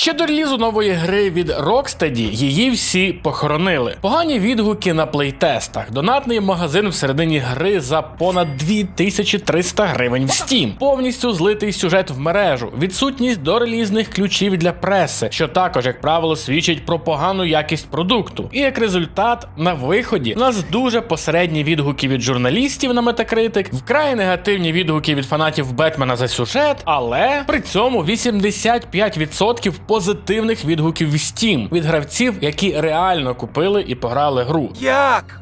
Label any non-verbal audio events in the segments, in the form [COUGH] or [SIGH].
Ще до релізу нової гри від Rocksteady її всі похоронили. Погані відгуки на плейтестах, донатний магазин всередині гри за понад 2300 гривень в Steam, повністю злитий сюжет в мережу, відсутність дорелізних ключів для преси, що також, як правило, свідчить про погану якість продукту. І як результат, на виході у нас дуже посередні відгуки від журналістів на Metacritic, вкрай негативні відгуки від фанатів Бетмена за сюжет, але при цьому 85% позитивних відгуків в Steam від гравців, які реально купили і пограли гру. Як?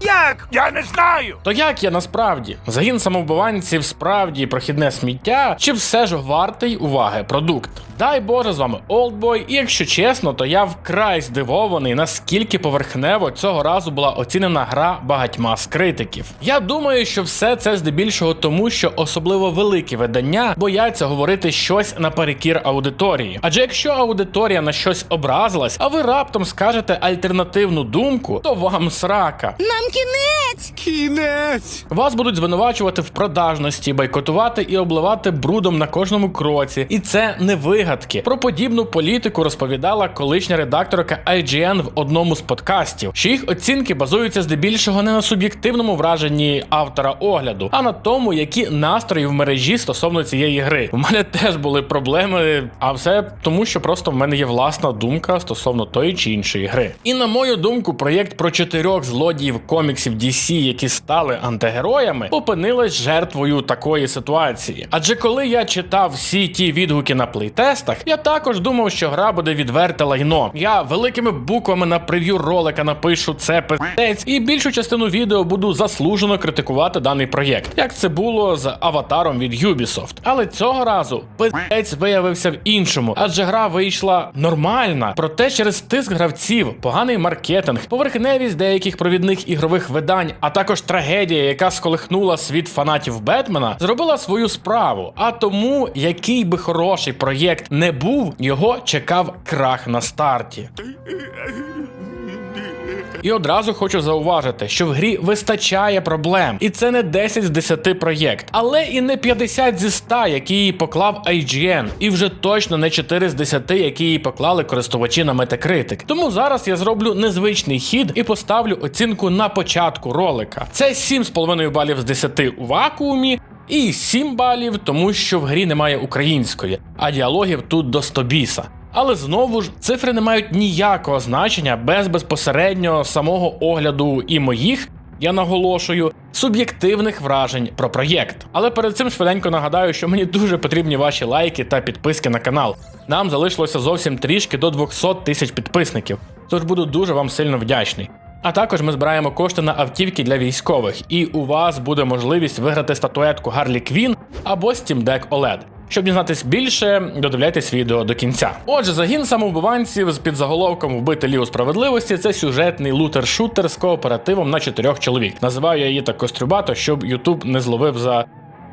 Як? Я не знаю. То як я насправді? Загін самовбиванців справді прохідне сміття, чи все ж вартий уваги продукт? Дай Боже з вами Олдбой, і якщо чесно, то я вкрай здивований, наскільки поверхнево цього разу була оцінена гра багатьма з критиків. Я думаю, що все це здебільшого тому, що особливо великі видання бояться говорити щось наперекір аудиторії. Адже якщо аудиторія на щось образилась, а ви раптом скажете альтернативну думку, то вам срака. Нам кінець! Кінець. Вас будуть звинувачувати в продажності, бойкотувати і обливати брудом на кожному кроці. І це не вигадки. Про подібну політику розповідала колишня редакторка IGN в одному з подкастів, що їх оцінки базуються здебільшого не на суб'єктивному враженні автора огляду, а на тому, які настрої в мережі стосовно цієї гри. У мене теж були проблеми, а все тому, що просто в мене є власна думка стосовно тої чи іншої гри. І на мою думку, проєкт про чотирьох злодіїв коміксів DC, які стали антигероями, опинилась жертвою такої ситуації. Адже коли я читав всі ті відгуки на плейтестах, я також думав, що гра буде відверте лайно. Я великими буквами на прев'ю ролика напишу це пиздець, і більшу частину відео буду заслужено критикувати даний проєкт, як це було з аватаром від Ubisoft. Але цього разу пиздець виявився в іншому, адже гра вийшла нормальна. Проте через тиск гравців, поганий маркетинг, поверхневість деяких провідних ігрових видань, а також трагедія, яка сколихнула світ фанатів Бетмена, зробила свою справу. А тому, який би хороший проєкт не був, його чекав крах на старті. І одразу хочу зауважити, що в грі вистачає проблем, і це не 10 з 10 проєкт, але і не 50 зі 100, які її поклав IGN, і вже точно не 4 з 10, які її поклали користувачі на Metacritic. Тому зараз я зроблю незвичний хід і поставлю оцінку на початку ролика. Це 7,5 балів з 10 у вакуумі. І 7 балів, тому що в грі немає української, а діалогів тут до 100 біса. Але знову ж цифри не мають ніякого значення без безпосередньо самого огляду і моїх, я наголошую, суб'єктивних вражень про проєкт. Але перед цим швиденько нагадаю, що мені дуже потрібні ваші лайки та підписки на канал. Нам залишилося зовсім трішки до 200 тисяч підписників, тож буду дуже вам сильно вдячний. А також ми збираємо кошти на автівки для військових, і у вас буде можливість виграти статуетку Harley Quinn або Steam Deck OLED. Щоб дізнатись більше, додивляйтесь відео до кінця. Отже, загін самовбиванців з підзаголовком Вбити Лігу справедливості це сюжетний лутер-шутер з кооперативом на чотирьох чоловік. Називаю я її так кострюбато, щоб Ютуб не зловив за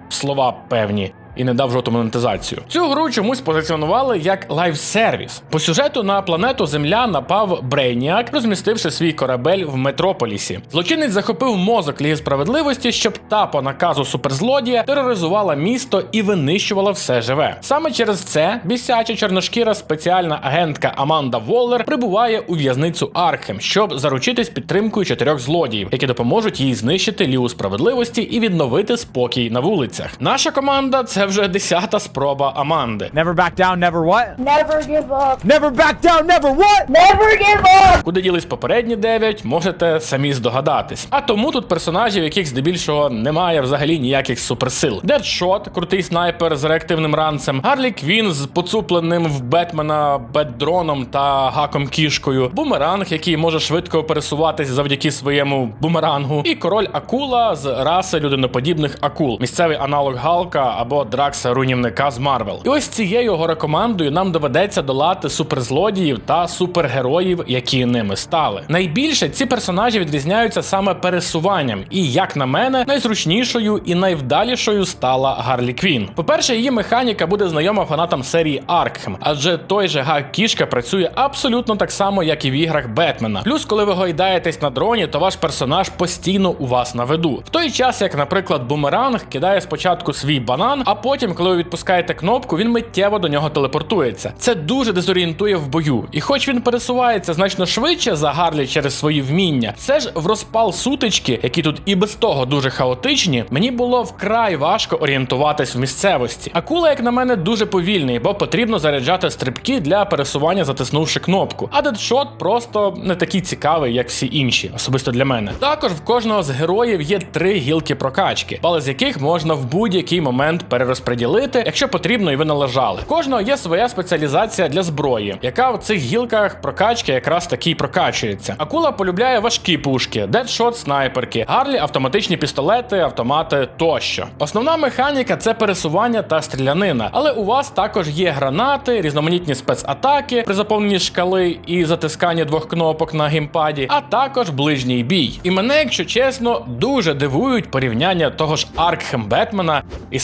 слова певні. І не дав жодну монетизацію. Цю гру чомусь позиціонували як лайв-сервіс. По сюжету на планету Земля напав Брейніак, розмістивши свій корабель в метрополісі. Злочинець захопив мозок Ліги справедливості, щоб та по наказу суперзлодія тероризувала місто і винищувала все живе. Саме через це бісяча чорношкіра спеціальна агентка Аманда Воллер прибуває у в'язницю Архем, щоб заручитись підтримкою чотирьох злодіїв, які допоможуть їй знищити Лігу справедливості і відновити спокій на вулицях. Наша команда це вже десята спроба Аманди. Never back down, never what? Never give up! Never back down, never what? Never give up! Куди ділись попередні 9, можете самі здогадатись. А тому тут персонажів, яких здебільшого немає взагалі ніяких суперсил. Дедшот, крутий снайпер з реактивним ранцем, Гарлі Квін з поцупленим в Бетмена бетдроном та гаком кішкою, бумеранг, який може швидко пересуватись завдяки своєму бумерангу, і король Акула з раси людиноподібних акул, місцевий аналог Галка або Дракса руйнівника з Марвел. І ось цією горокомандою нам доведеться долати суперзлодіїв та супергероїв, які ними стали. Найбільше ці персонажі відрізняються саме пересуванням, і як на мене, найзручнішою і найвдалішою стала Гарлі Квін. По-перше, її механіка буде знайома фанатам серії Аркхем, адже той же гак кішка працює абсолютно так само, як і в іграх Бетмена. Плюс, коли ви гойдаєтесь на дроні, то ваш персонаж постійно у вас на виду. В той час, як, наприклад, бумеранг кидає спочатку свій банан, а потім, коли ви відпускаєте кнопку, він миттєво до нього телепортується. Це дуже дезорієнтує в бою. І хоч він пересувається значно швидше за Гарлі через свої вміння, все ж в розпал сутички, які тут і без того дуже хаотичні, мені було вкрай важко орієнтуватись в місцевості. Акула, як на мене, дуже повільний, бо потрібно заряджати стрибки для пересування, затиснувши кнопку. А дедшот просто не такий цікавий, як всі інші, особисто для мене. Також в кожного з героїв є три гілки прокачки, бали з яких можна в будь-який момент перерозподілити, якщо потрібно і ви належали. Кожного є своя спеціалізація для зброї, яка в цих гілках прокачки якраз таки прокачується. Акула полюбляє важкі пушки, дедшот, снайперки, гарлі, автоматичні пістолети, автомати тощо. Основна механіка це пересування та стрілянина, але у вас також є гранати, різноманітні спецатаки при заповненні шкали і затисканні двох кнопок на геймпаді, а також ближній бій. І мене, якщо чесно, дуже дивують порівняння того ж Аркхем Бетмена і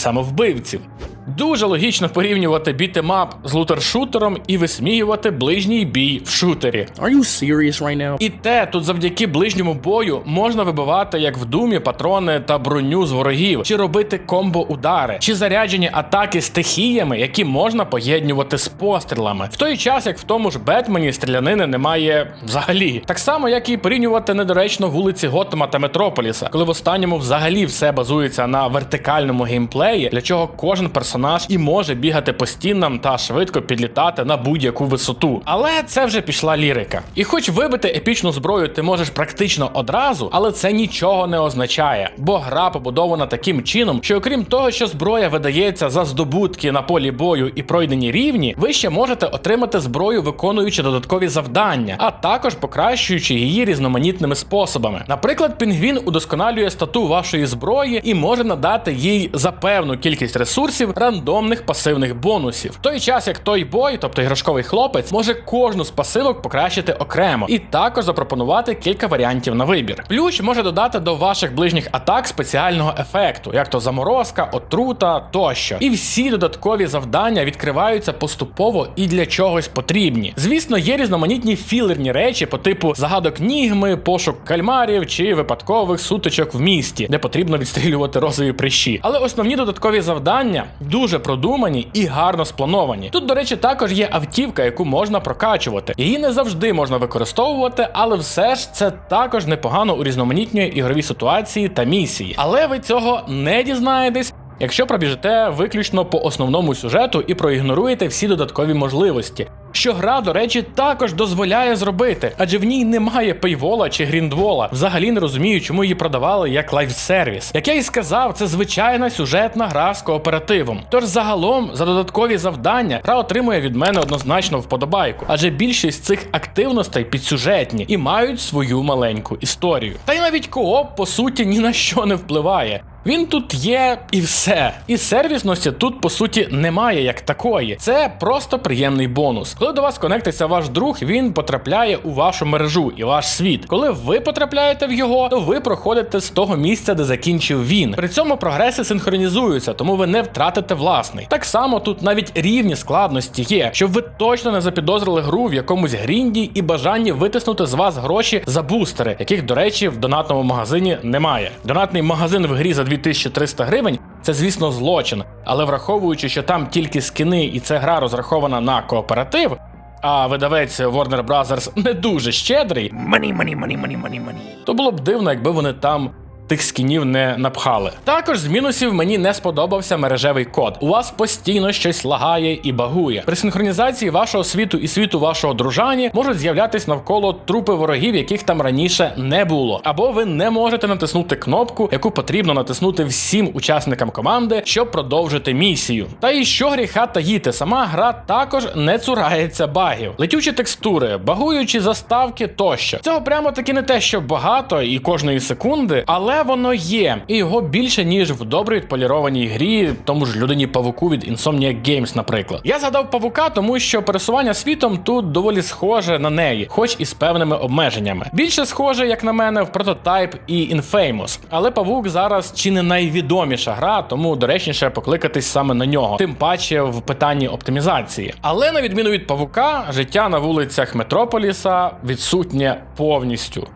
самовбивців. Дуже логічно порівнювати бітемап з лутер-шутером і висміювати ближній бій в шутері. Are you serious right now? І те, тут завдяки ближньому бою можна вибивати як в думі патрони та броню з ворогів, чи робити комбо-удари, чи заряджені атаки стихіями, які можна поєднювати з пострілами. В той час, як в тому ж Бетмені стрілянини немає взагалі. Так само, як і порівнювати недоречно вулиці Готэма та Метрополіса, коли в останньому взагалі все базується на вертикальному геймплеї, для чого кожен персонаж і може бігати по стінам та швидко підлітати на будь-яку висоту. Але це вже пішла лірика. І хоч вибити епічну зброю ти можеш практично одразу, але це нічого не означає, бо гра побудована таким чином, що окрім того, що зброя видається за здобутки на полі бою і пройдені рівні, ви ще можете отримати зброю, виконуючи додаткові завдання, а також покращуючи її різноманітними способами. Наприклад, пінгвін удосконалює стату вашої зброї і може надати їй за певну кількість ресурсів рандомних пасивних бонусів. В той час як той бой, тобто іграшковий хлопець, може кожну з пасивок покращити окремо і також запропонувати кілька варіантів на вибір. Плющ може додати до ваших ближніх атак спеціального ефекту, як то заморозка, отрута тощо. І всі додаткові завдання відкриваються поступово і для чогось потрібні. Звісно, є різноманітні філерні речі по типу загадок нігми, пошук кальмарів чи випадкових сутичок в місті, де потрібно відстрілювати розові прищі. Але основні додаткові завдання дуже продумані і гарно сплановані. Тут, до речі, також є автівка, яку можна прокачувати. Її не завжди можна використовувати, але все ж це також непогано урізноманітнює ігрові ситуації та місії. Але ви цього не дізнаєтесь. Якщо пробіжите виключно по основному сюжету і проігноруєте всі додаткові можливості, що гра, до речі, також дозволяє зробити, адже в ній немає пейвола чи гріндвола. Взагалі не розумію, чому її продавали як лайфсервіс. Як я і сказав, це звичайна сюжетна гра з кооперативом. Тож загалом за додаткові завдання гра отримує від мене однозначно вподобайку, адже більшість цих активностей підсюжетні і мають свою маленьку історію. Та й навіть кооп по суті ні на що не впливає. Він тут є і все. І сервісності тут по суті немає як такої. Це просто приємний бонус. Коли до вас конектиться ваш друг, він потрапляє у вашу мережу і ваш світ. Коли ви потрапляєте в його, то ви проходите з того місця, де закінчив він. При цьому прогреси синхронізуються, тому ви не втратите власний. Так само тут навіть рівні складності є, щоб ви точно не запідозрили гру в якомусь грінді і бажанні витиснути з вас гроші за бустери, яких, до речі, в донатному магазині немає. Донатний магазин в грі за 2300 гривень. Це, звісно, злочин, але враховуючи, що там тільки скини і ця гра розрахована на кооператив, а видавець Warner Bros. не дуже щедрий, Money, money, money, money, money, money. то було б дивно, якби вони там. Тих скінів не напхали. Також з мінусів мені не сподобався мережевий код. У вас постійно щось лагає і багує. При синхронізації вашого світу і світу вашого дружані можуть з'являтись навколо трупи ворогів, яких там раніше не було. Або ви не можете натиснути кнопку, яку потрібно натиснути всім учасникам команди, щоб продовжити місію. Та і що гріха таїти, сама гра також не цурається багів. Летючі текстури, багуючі заставки тощо. Цього прямо таки не те, що багато і кожної секунди, але воно є, і його більше ніж в добре відполірованій грі, тому ж людині павуку від Insomniac Games, наприклад. Я згадав павука, тому що пересування світом тут доволі схоже на неї, хоч і з певними обмеженнями. Більше схоже, як на мене, в Prototype і Infamous. Але павук зараз чи не найвідоміша гра, тому доречніше покликатись саме на нього, тим паче в питанні оптимізації. Але на відміну від павука, життя на вулицях Метрополіса відсутнє повністю.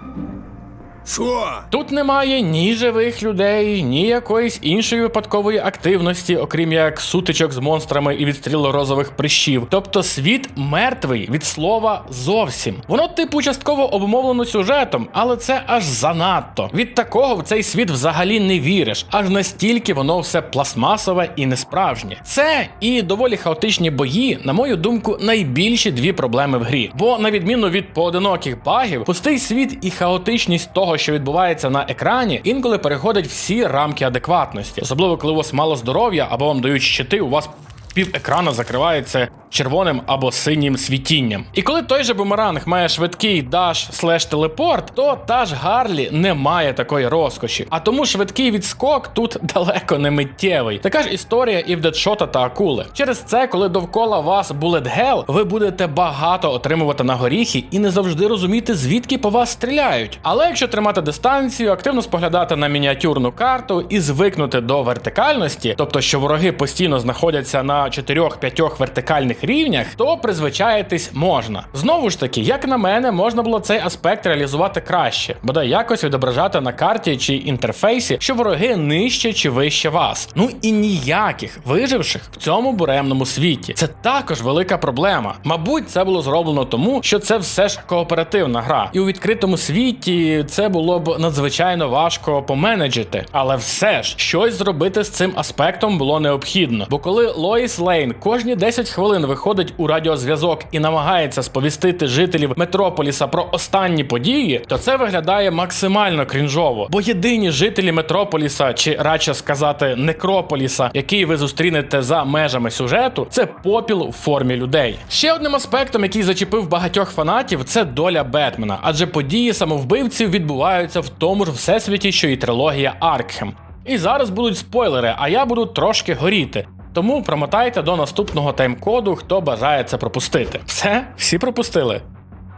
Що? Тут немає ні живих людей, ні якоїсь іншої випадкової активності, окрім як сутичок з монстрами і відстрілу розових прищів. Тобто світ мертвий від слова зовсім. Воно, типу, частково обумовлено сюжетом, але це аж занадто. Від такого в цей світ взагалі не віриш, аж настільки воно все пластмасове і несправжнє. Це і доволі хаотичні бої, на мою думку, найбільші дві проблеми в грі. Бо на відміну від поодиноких багів, пустий світ і хаотичність того, що відбувається на екрані, інколи переходять всі рамки адекватності, особливо коли у вас мало здоров'я або вам дають щити, у вас пів екрана закривається червоним або синім світінням. І коли той же бумеранг має швидкий даш слеш телепорт, то та ж Гарлі не має такої розкоші. А тому швидкий відскок тут [LAUGHS] далеко не миттєвий. Така ж історія і в Дедшота та Акули. Через це, коли довкола вас Bullet Hell, ви будете багато отримувати на горіхи і не завжди розуміти, звідки по вас стріляють. Але якщо тримати дистанцію, активно споглядати на мініатюрну карту і звикнути до вертикальності, тобто що вороги постійно знаходяться на 4-5 вертикальних рівнях, то призвичаєтесь можна. Знову ж таки, як на мене, можна було цей аспект реалізувати краще, бодай якось відображати на карті чи інтерфейсі, що вороги нижче чи вище вас. Ну і ніяких виживших в цьому буремному світі. Це також велика проблема. Мабуть, це було зроблено тому, що це все ж кооперативна гра, і у відкритому світі це було б надзвичайно важко поменеджити. Але все ж щось зробити з цим аспектом було необхідно. Бо коли Лоїс Лейн кожні 10 хвилин виходить у радіозв'язок і намагається сповістити жителів Метрополіса про останні події, то це виглядає максимально крінжово. Бо єдині жителі Метрополіса, чи радше сказати Некрополіса, який ви зустрінете за межами сюжету, це попіл у формі людей. Ще одним аспектом, який зачепив багатьох фанатів, це доля Бетмена, адже події самовбивців відбуваються в тому ж всесвіті, що і трилогія Аркхем. І зараз будуть спойлери, а я буду трошки горіти. Тому промотайте до наступного тайм-коду, хто бажає це пропустити. Все, всі пропустили.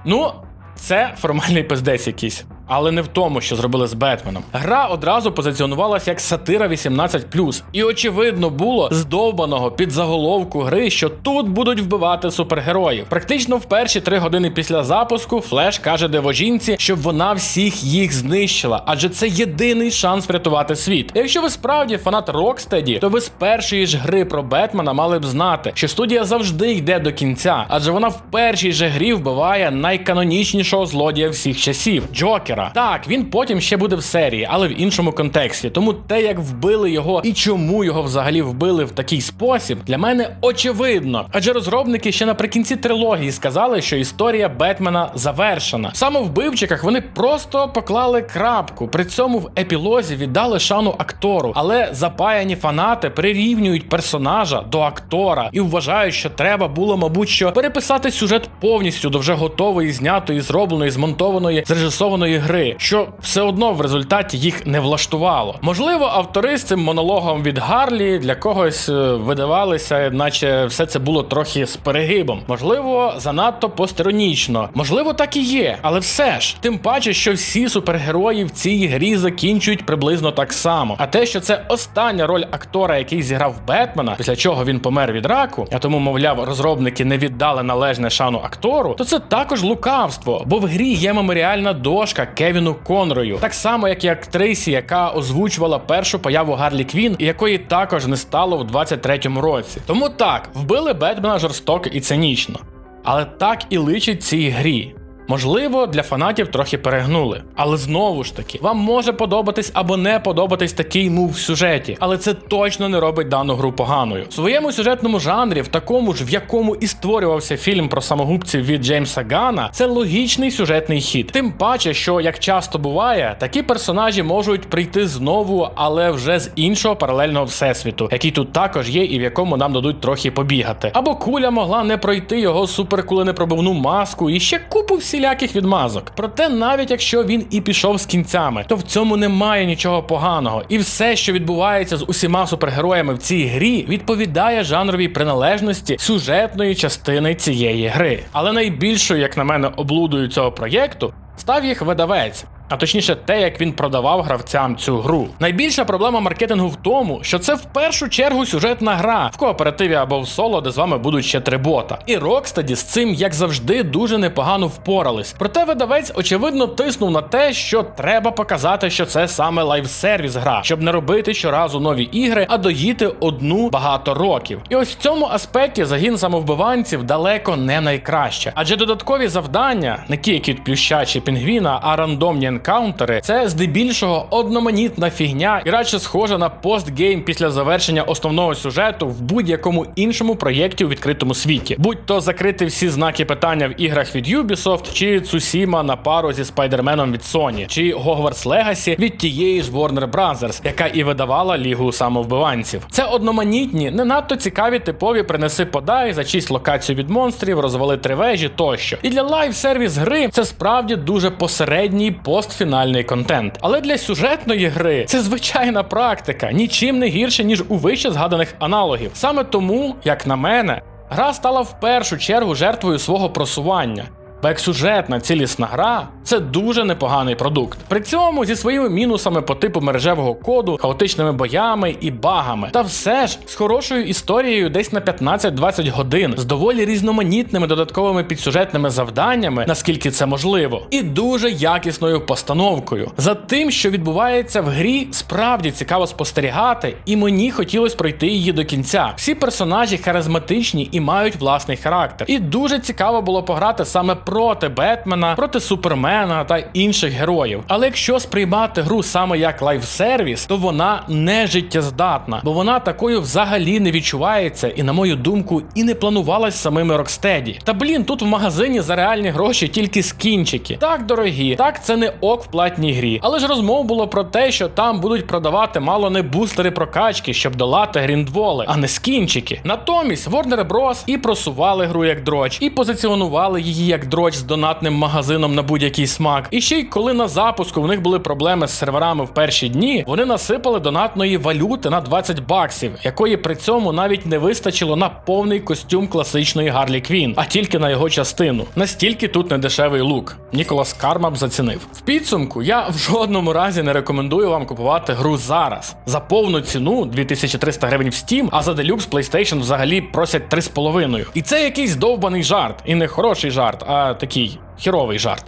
Ну, це формальний пиздець якийсь. Але не в тому, що зробили з Бетменом. Гра одразу позиціонувалася як сатира 18+, і очевидно було з довбаного під заголовку гри, що тут будуть вбивати супергероїв. Практично в перші три години після запуску Флеш каже девожінці, щоб вона всіх їх знищила, адже це єдиний шанс врятувати світ. Якщо ви справді фанат Рокстеді, то ви з першої ж гри про Бетмена мали б знати, що студія завжди йде до кінця, адже вона в першій же грі вбиває найканонічнішого злодія всіх часів Джокера. Так, він потім ще буде в серії, але в іншому контексті. Тому те, як вбили його і чому його взагалі вбили в такий спосіб, для мене очевидно. Адже розробники ще наприкінці трилогії сказали, що історія Бетмена завершена. Саме вбивчиках вони просто поклали крапку. При цьому в епілозі віддали шану актору, але запаяні фанати прирівнюють персонажа до актора і вважають, що треба було, мабуть, що переписати сюжет повністю до вже готової, знятої, зробленої, змонтованої, зрежисованої гри, що все одно в результаті їх не влаштувало. Можливо, автори з цим монологом від Гарлі для когось е, видавалися, наче все це було трохи з перегибом. Можливо, занадто постеронічно. Можливо, так і є, але все ж, тим паче, що всі супергерої в цій грі закінчують приблизно так само. А те, що це остання роль актора, який зіграв Бетмена, після чого він помер від раку, а тому, мовляв, розробники не віддали належне шану актору, то це також лукавство, бо в грі є меморіальна дошка Кевіну Конрою, так само як і актрисі, яка озвучувала першу появу Гарлі Квін, і якої також не стало в 23-му році. Тому так, вбили Бетмена жорстоко і цинічно. Але так і личить цій грі. Можливо, для фанатів трохи перегнули. Але знову ж таки, вам може подобатись або не подобатись такий мув в сюжеті, але це точно не робить дану гру поганою. В своєму сюжетному жанрі, в такому ж, в якому і створювався фільм про самогубців від Джеймса Гана, це логічний сюжетний хід. Тим паче, що як часто буває, такі персонажі можуть прийти знову, але вже з іншого паралельного всесвіту, який тут також є, і в якому нам дадуть трохи побігати. Або куля могла не пройти його суперкуленепробивну маску і ще купу всіляких відмазок. Проте, навіть якщо він і пішов з кінцями, то в цьому немає нічого поганого. І все, що відбувається з усіма супергероями в цій грі, відповідає жанровій приналежності сюжетної частини цієї гри. Але найбільшою, як на мене, облудою цього проєкту став їх видавець. А точніше, те, як він продавав гравцям цю гру. Найбільша проблема маркетингу в тому, що це в першу чергу сюжетна гра в кооперативі або в соло, де з вами будуть ще три бота. І Rocksteady з цим, як завжди, дуже непогано впорались. Проте видавець очевидно тиснув на те, що треба показати, що це саме лайв-сервіс гра, щоб не робити щоразу нові ігри, а доїти одну багато років. І ось в цьому аспекті загін самовбиванців далеко не найкраще. Адже додаткові завдання, не ті, які плюща чи пінгвіна, а рандомні енкаунтери, це здебільшого одноманітна фігня і радше схожа на постгейм після завершення основного сюжету в будь-якому іншому проєкті у відкритому світі. Будь то закрити всі знаки питання в іграх від Ubisoft, чи Цусіма на пару зі Спайдерменом від Sony, чи Hogwarts Legacy від тієї ж Warner Brothers, яка і видавала лігу самовбиванців. Це одноманітні, не надто цікаві типові принеси подай, зачисть локацію від монстрів, розвали три вежі тощо. І для лайв-сервіс гри це справді дуже посередній постфінальний контент. Але для сюжетної гри це звичайна практика, нічим не гірше, ніж у вище згаданих аналогів. Саме тому, як на мене, гра стала в першу чергу жертвою свого просування. Бо як сюжетна цілісна гра це дуже непоганий продукт. При цьому зі своїми мінусами по типу мережевого коду, хаотичними боями і багами. Та все ж з хорошою історією десь на 15-20 годин, з доволі різноманітними додатковими підсюжетними завданнями, наскільки це можливо, і дуже якісною постановкою. За тим, що відбувається в грі, справді цікаво спостерігати, і мені хотілося пройти її до кінця. Всі персонажі харизматичні і мають власний характер. І дуже цікаво було пограти саме проти Бетмена, проти Супермена та інших героїв. Але якщо сприймати гру саме як лайв-сервіс, то вона не життєздатна, бо вона такою взагалі не відчувається, і, на мою думку, і не планувалась самими Рокстеді. Та блін, тут в магазині за реальні гроші тільки скінчики. Так дорогі, так це не ок в платній грі. Але ж розмов було про те, що там будуть продавати мало не бустери прокачки, щоб долати гріндволи, а не скінчики. Натомість Warner Bros. і просували гру як дроч, і позиціонували її як дроч з донатним магазином на будь-який смак. І ще й коли на запуску в них були проблеми з серверами в перші дні, вони насипали донатної валюти на 20 баксів, якої при цьому навіть не вистачило на повний костюм класичної Гарлі Квін, а тільки на його частину. Настільки тут недешевий лук. Ніколас Кармап зацінив. В підсумку я в жодному разі не рекомендую вам купувати гру зараз. За повну ціну 2300 гривень в Steam, а за Deluxe PlayStation взагалі просять 3,5. І це якийсь довбаний жарт, і не хороший жарт, а такий хіровий жарт.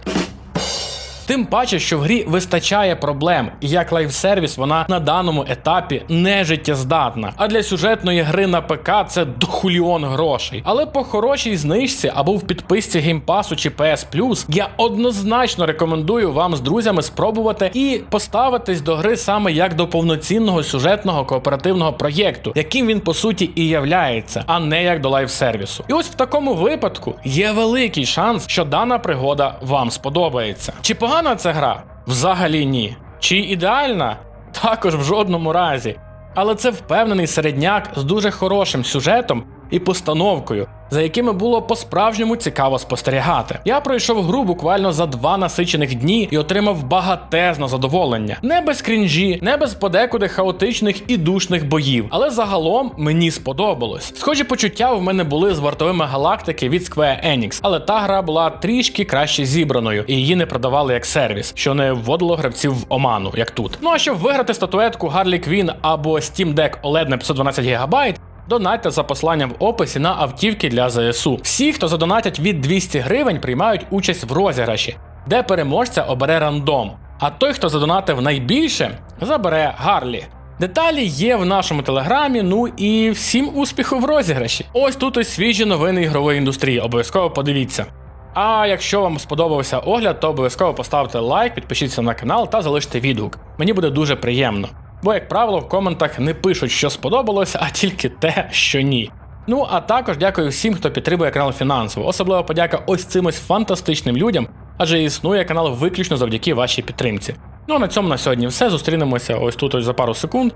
Тим паче, що в грі вистачає проблем, і як лайв-сервіс вона на даному етапі не життєздатна. А для сюжетної гри на ПК це дохуліон грошей. Але по хорошій знижці або в підписці геймпасу чи PS Plus я однозначно рекомендую вам з друзями спробувати і поставитись до гри саме як до повноцінного сюжетного кооперативного проєкту, яким він по суті і являється, а не як до лайв-сервісу. І ось в такому випадку є великий шанс, що дана пригода вам сподобається. Чи погана ця гра? Взагалі ні. Чи ідеальна? Також в жодному разі. Але це впевнений середняк з дуже хорошим сюжетом і постановкою, за якими було по-справжньому цікаво спостерігати. Я пройшов гру буквально за два насичених дні і отримав багатезне задоволення. Не без крінжі, не без подекуди хаотичних і душних боїв. Але загалом мені сподобалось. Схожі почуття в мене були з вартовими галактики від Square Enix, але та гра була трішки краще зібраною, і її не продавали як сервіс, що не вводило гравців в оману, як тут. Ну а щоб виграти статуетку Harley Quinn або Steam Deck OLED на 512 ГБ, Донатьте за посиланням в описі на автівки для ЗСУ. Всі, хто задонатять від 200 гривень, приймають участь в розіграші, де переможця обере рандом. А той, хто задонатив найбільше, забере Гарлі. Деталі є в нашому телеграмі. Ну і всім успіху в розіграші. Ось тут ось свіжі новини ігрової індустрії. Обов'язково подивіться. А якщо вам сподобався огляд, то обов'язково поставте лайк, підпишіться на канал та залиште відгук. Мені буде дуже приємно. Бо, як правило, в коментах не пишуть, що сподобалось, а тільки те, що ні. Ну а також дякую всім, хто підтримує канал фінансово. Особливо подяка ось цим фантастичним людям, адже існує канал виключно завдяки вашій підтримці. Ну а на цьому на сьогодні все. Зустрінемося ось тут ось за пару секунд.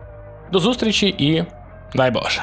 До зустрічі і дай Боже.